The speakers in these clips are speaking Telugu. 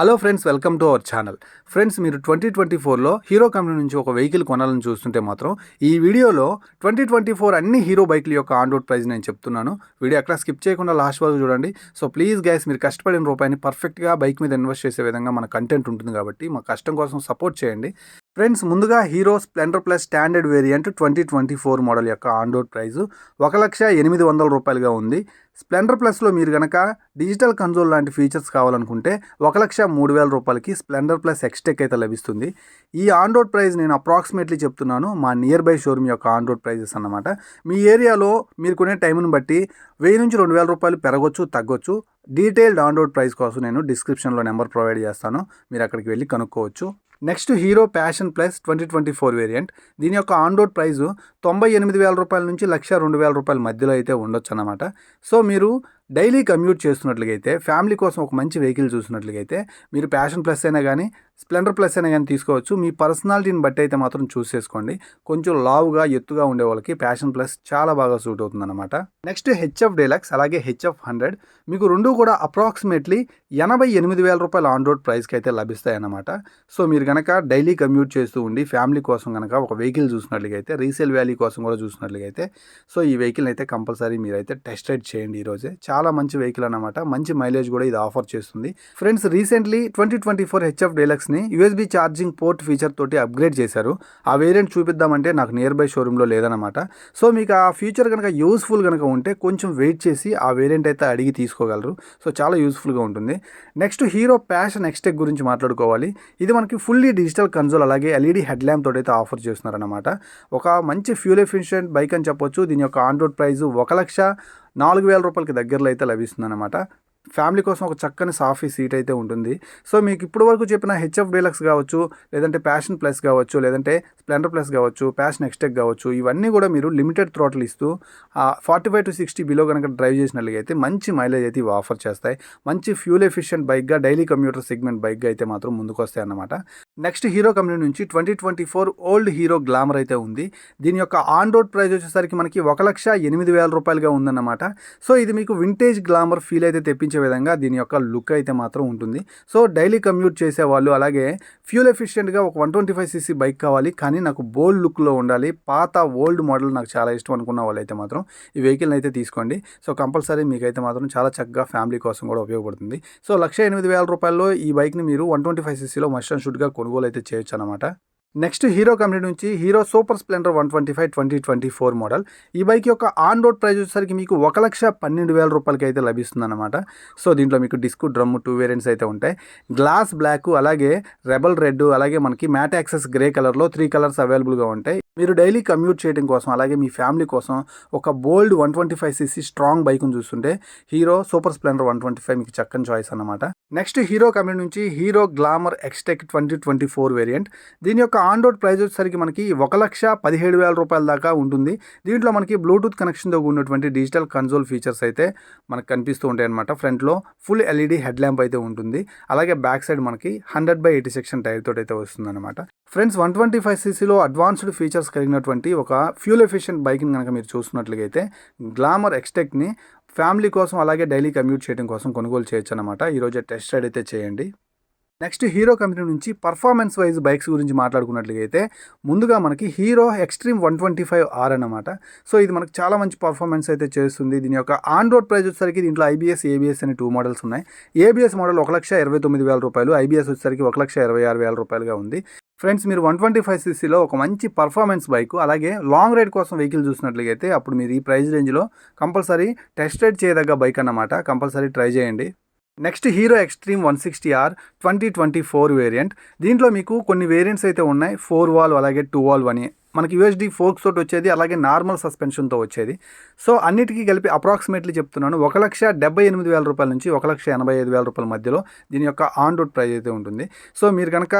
Hello friends welcome to our channel. Friends మీరు ట్వంటీ ట్వంటీ ఫోర్లో హీరో కంపెనీ నుంచి ఒక వెహికల్ కొనాలని చూస్తుంటే మాత్రం ఈ వీడియోలో ట్వంటీ ట్వంటీ ఫోర్ అన్ని హీరో బైక్ల యొక్క ఆన్ రోడ్ ప్రైస్ నేను చెప్తున్నాను. వీడియో అక్కడ స్కిప్ చేయకుండా లాస్ట్ వరకు చూడండి. సో ప్లీజ్ గైస్ మీరు కష్టపడిన రూపాయిని పర్ఫెక్ట్గా బైక్ మీద ఇన్వెస్ట్ చేసే విధంగా మన కంటెంట్ ఉంటుంది కాబట్టి మా కష్టం కోసం సపోర్ట్ చేయండి. ఫ్రెండ్స్ ముందుగా Hero Splendor plus standard variant twenty twenty four model యొక్క ఆన్ రోడ్ ఒక లక్ష ఎనిమిది వందల రూపాయలుగా ఉంది. స్ప్లెండర్ ప్లస్లో మీరు కనుక డిజిటల్ కన్సోల్ లాంటి ఫీచర్స్ కావాలనుకుంటే ఒక లక్ష మూడు వేల రూపాయలకి స్ప్లెండర్ ప్లస్ ఎక్స్టెక్ అయితే లభిస్తుంది. ఈ ఆన్ రోడ్ ప్రైస్ నేను అప్రాక్సిమేట్లీ చెప్తున్నాను. మా నియర్ బై షోరూమ్ యొక్క ఆన్ రోడ్ ప్రైజెస్ అన్నమాట. మీ ఏరియాలో మీరు కొనే టైంను బట్టి వెయ్యి నుంచి రెండు వేల రూపాయలు పెరగొచ్చు తగ్గొచ్చు. డీటెయిల్డ్ ఆన్రోడ్ ప్రైస్ కోసం నేను డిస్క్రిప్షన్లో నెంబర్ ప్రొవైడ్ చేస్తాను. మీరు అక్కడికి వెళ్ళి కనుక్కోవచ్చు. Next Hero Passion plus twenty twenty four variant. దీని యొక్క ఆన్ రోడ్ ప్రైస్ తొంభై ఎనిమిది వేల రూపాయల నుంచి లక్ష రెండు వేల రూపాయల మధ్యలో అయితే ఉండొచ్చు అనమాట సో మీరు డైలీ కమ్యూట్ చేస్తున్నట్లయితే ఫ్యామిలీ కోసం ఒక మంచి వెహికల్ చూసినట్లయితే మీరు ప్యాషన్ ప్లస్ అయినా కానీ స్ప్లెండర్ ప్లస్ అయినా కానీ తీసుకోవచ్చు. మీ పర్సనాలిటీని బట్టి అయితే మాత్రం చూస్ చేసుకోండి. కొంచెం లావుగా ఎత్తుగా ఉండే వాళ్ళకి ప్యాషన్ ప్లస్ చాలా బాగా సూట్ అవుతుందన్నమాట. నెక్స్ట్ హెచ్ఎఫ్ డీలక్స్ అలాగే హెచ్ఎఫ్ హండ్రెడ్. మీకు రెండు కూడా అప్రాక్సిమేట్లీ ఎనభై ఎనిమిది వేల రూపాయల ఆన్ రోడ్ ప్రైస్కి అయితే లభిస్తాయన్నమాట. సో మీరు కనుక డైలీ కమ్యూట్ చేస్తూ ఉండి ఫ్యామిలీ కోసం కనుక ఒక వెహికల్ చూసినట్లయితే రీసేల్ వ్యాలీ కోసం కూడా చూసినట్లయితే సో ఈ వెహికల్ అయితే కంపల్సరీ మీరైతే టెస్ట్ రైడ్ చేయండి ఈరోజే. చాలా చాలా మంచి వెహికల్ అనమాట మంచి మైలేజ్ కూడా ఇది ఆఫర్ చేస్తుంది. Friends recently twenty twenty four HF డీలక్స్ని USB charging port feature తోటి అప్గ్రేడ్ చేశారు. ఆ వేరియంట్ చూపిద్దామంటే నాకు నియర్ బై షోరూంలో లేదనమాట సో మీకు ఆ ఫ్యూచర్ కనుక యూస్ఫుల్ కనుక ఉంటే కొంచెం వెయిట్ చేసి ఆ వేరియంట్ అయితే అడిగి తీసుకోగలరు. సో చాలా యూస్ఫుల్గా ఉంటుంది. నెక్స్ట్ హీరో ప్యాషన్ ఎక్స్టెక్ గురించి మాట్లాడుకోవాలి. ఇది మనకి ఫుల్లీ డిజిటల్ కన్సోల్ అలాగే ఎల్ఈడి హెడ్ ల్యాంప్ తోటి అయితే ఆఫర్ చేస్తున్నారనమాట ఒక మంచి ఫ్యూల్ ఎఫిషియెంట్ బైక్ అని చెప్పొచ్చు. దీని యొక్క ఆన్ రోడ్ ప్రైస్ ఒక లక్ష నాలుగు వేల రూపాయలకి దగ్గరలో అయితే లభిస్తుంది అనమాట ఫ్యామిలీ కోసం ఒక చక్కని సాఫీ సీట్ అయితే ఉంటుంది. సో మీకు ఇప్పుడు వరకు చెప్పిన హెచ్ఎఫ్ డీలక్స్ కావచ్చు లేదంటే ప్యాషన్ ప్లస్ కావచ్చు లేదంటే స్ప్లెండర్ ప్లస్ కావచ్చు ప్యాషన్ ఎక్స్టెక్ కావచ్చు ఇవన్నీ కూడా మీరు లిమిటెడ్ థ్రోటల్ ఇస్తూ forty five to sixty below కనుక డ్రైవ్ చేసినట్లయితే మంచి మైలేజ్ అయితే ఇవి ఆఫర్ చేస్తాయి. మంచి ఫ్యూల్ ఎఫిషియెంట్ బైక్గా డైలీ కమ్యూటర్ సెగ్మెంట్ బైక్గా అయితే మాత్రం ముందుకు వస్తాయి అన్నమాట. నెక్స్ట్ హీరో కంపెనీ నుంచి twenty twenty four old Hero Glamour అయితే ఉంది. దీని యొక్క ఆన్ రోడ్ ప్రైస్ వచ్చేసరికి మనకి ఒక లక్ష ఎనిమిది వేల రూపాయలుగా ఉందన్నమాట. సో ఇది మీకు వింటేజ్ గ్లామర్ ఫీల్ అయితే కనిపించే విధంగా దీని యొక్క లుక్ అయితే మాత్రం ఉంటుంది. సో డైలీ కమ్యూట్ చేసే వాళ్ళు అలాగే ఫ్యూల్ ఎఫిషియెంట్గా ఒక one twenty five CC bike కావాలి కానీ నాకు బోల్డ్ లుక్లో ఉండాలి పాత ఓల్డ్ మోడల్ నాకు చాలా ఇష్టం అనుకున్న వాళ్ళు అయితే మాత్రం ఈ వెహికల్ని అయితే తీసుకోండి. సో కంపల్సరీ మీకైతే మాత్రం చాలా చక్కగా ఫ్యామిలీ కోసం కూడా ఉపయోగపడుతుంది. సో లక్ష ఎనిమిది వేల రూపాయల్లో ఈ బైక్ని మీరు వన్ ట్వంటీ ఫైవ్ సీసీలో మస్ట్ అండ్ షుడ్గా కొనుగోలు అయితే చేయొచ్చు అనమాట నెక్స్ట్ హీరో కంపెనీ నుంచి Hero Super Splendor one twenty five twenty twenty four model. ఈ బైక్ యొక్క ఆన్ రోడ్ ప్రైస్ వచ్చేసరికి మీకు ఒక లక్ష పన్నెండు వేల రూపాయలకి అయితే లభిస్తుంది అనమాట సో దీంట్లో మీకు డిస్క్ డ్రమ్ టూ వేరియంట్స్ అయితే ఉంటాయి. గ్లాస్ బ్లాక్ అలాగే రెబల్ రెడ్ అలాగే మనకి మ్యాట్ యాక్సెస్ గ్రే కలర్లో త్రీ కలర్స్ అవైలబుల్గా ఉంటాయి. మీరు డైలీ కమ్యూట్ చేయడం కోసం అలాగే మీ ఫ్యామిలీ కోసం ఒక bold one twenty five CC strong బైక్ను చూస్తుంటే Hero Super Splendor one twenty five మీకు చక్కని చాయిస్ అనమాట నెక్స్ట్ హీరో కంపెనీ నుంచి Hero Glamour Xtec twenty twenty four variant దీని యొక్క ఆన్ రోడ్ ప్రైస్ వచ్చేసరికి మనకి ఒక లక్ష పదిహేడు వేల రూపాయల దాకా ఉంటుంది. దీంట్లో మనకి బ్లూటూత్ కనెక్షన్తో ఉన్నటువంటి డిజిటల్ కన్సోల్ ఫీచర్స్ అయితే మనకు కనిపిస్తూ ఉంటాయి అనమాట ఫ్రంట్లో ఫుల్ ఎల్ఈడి హెడ్ ల్యాంప్ అయితే ఉంటుంది. అలాగే బ్యాక్ సైడ్ మనకి hundred by eighty section tyre తోటి అయితే వస్తుంది అనమాట ఫ్రెండ్స్ వన్ ట్వంటీ ఫైవ్ సీసీలో అడ్వాన్స్డ్ ఫీచర్స్ కలిగినటువంటి ఒక ఫ్యూల్ ఎఫిషియెంట్ బైక్ని కనుక మీరు చూస్తున్నట్లయితే గ్లామర్ ఎక్స్టెక్ని ఫ్యామిలీ కోసం అలాగే డైలీ కమ్యూట్ చేయడం కోసం కొనుగోలు చేయొచ్చు అనమాట ఈరోజు టెస్ట్ రైడ్ అయితే చేయండి. నెక్స్ట్ హీరో కంపెనీ నుంచి పర్ఫార్మెన్స్ వైజ్ బైక్స్ గురించి మాట్లాడుకున్నట్లయితే ముందుగా మనకి Hero Xtreme one twenty five R అనమాట సో ఇది మనకు చాలా మంచి పర్ఫార్మెన్స్ అయితే చేస్తుంది. దీని యొక్క ఆన్ రోడ్ ప్రైస్ వచ్చేసరికి దీంట్లో ఐబీఎస్ ఏబిఎస్ అనే టూ మోడల్స్ ఉన్నాయి. ఏబిఎస్ మోడల్ ఒక లక్ష ఇరవై తొమ్మిది వేల రూపాయలు ఐబీఎస్ వచ్చేసరికి ఒక లక్ష ఇరవై ఆరు వేల రూపాయలుగా ఉంది. ఫ్రెండ్స్ మీరు వన్ ట్వంటీ ఫైవ్ సీసీలో ఒక మంచి పర్ఫార్మెన్స్ బైక్ అలాగే లాంగ్ రైడ్ కోసం వెహికల్ చూసినట్లయితే అప్పుడు మీరు ఈ ప్రైస్ రేంజ్లో కంపల్సరీ టెస్ట్ రైడ్ చేయదగ్గ బైక్ అన్నమాట. కంపల్సరీ ట్రై చేయండి. Next Hero Xtreme one sixty R twenty twenty four variant. దీంట్లో మీకు కొన్ని వేరియంట్స్ అయితే ఉన్నాయి. ఫోర్ వాల్ అలాగే టూ వాల్ అని మనకి యూఎస్డి ఫోర్క్స్ తోటి వచ్చేది అలాగే నార్మల్ సస్పెన్షన్తో వచ్చేది. సో అన్నిటికీ కలిపి అప్రాక్సిమేట్లీ చెప్తున్నాను. ఒక లక్ష డెబ్బై ఎనిమిది వేల రూపాయల నుంచి ఒక లక్ష ఎనభై ఐదు వేల రూపాయల మధ్యలో దీని యొక్క ఆన్ రోడ్ ప్రైస్ అయితే ఉంటుంది. సో మీరు కనుక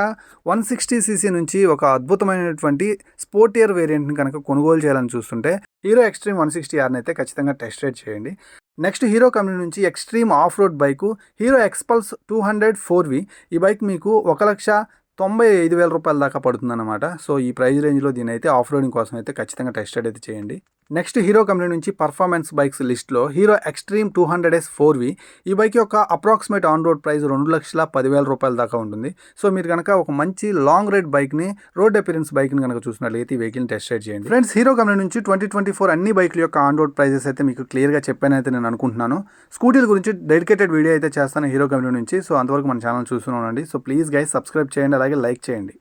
వన్ సిక్స్టీ సీసీ నుంచి ఒక అద్భుతమైనటువంటి స్పోర్టియర్ వేరియంట్ని కనుక కొనుగోలు చేయాలని చూస్తుంటే హీరో ఎక్స్ట్రీమ్ వన్ సిక్స్టీ ఆర్ని అయితే ఖచ్చితంగా టెస్ట్ రైడ్ చేయండి. నెక్స్ట్ హీరో కంపెనీ నుంచి extreme off road bike Hero Xpulse two hundred four V ఈ బైక్ మీకు ఒక లక్ష తొంభై ఐదు వేల రూపాయల దాకా పడుతుందన్నమాట. సో ఈ ప్రైస్ రేంజ్లో దీని అయితే ఆఫ్ రోడింగ్ కోసం అయితే ఖచ్చితంగా టెస్ట్ అయితే చేయండి. నెక్స్ట్ హీరో కంపెనీ నుంచి పర్ఫార్మెన్స్ బైక్స్ లిస్ట్లో Hero Xtreme two hundred S four V ఈ బైక్ యొక్క అప్రాక్సిమేట్ ఆన్ రోడ్ ప్రైస్ రెండు లక్షల పదివేల రూపాయల దాకా ఉంటుంది. సో మీరు కనుక ఒక మంచి లాంగ్ రైడ్ బైక్ని రోడ్ అపిరెన్స్ బైక్ని కనుక చూసినట్లయితే ఈ వెహికల్ని టెస్ట్ రైడ్ చేయండి. ఫ్రెండ్స్ హీరో కంపెనీ నుంచి ట్వంటీ ట్వంటీ ఫోర్ అన్ని బైక్ల యొక్క ఆన్ రోడ్ ప్రైజెస్ అయితే మీకు క్లియర్గా చెప్పానైతే నేను అనుకుంటున్నాను. స్కూటీల గురించి డెడికేటెడ్ వీడియో అయితే చేస్తాను హీరో కంపెనీ నుంచి. సో అంతవరకు మన ఛానల్ చూస్తున్నానండి సో ప్లీజ్ గైస్ సబ్స్క్రైబ్ చేయండి అలాగే లైక్ చేయండి.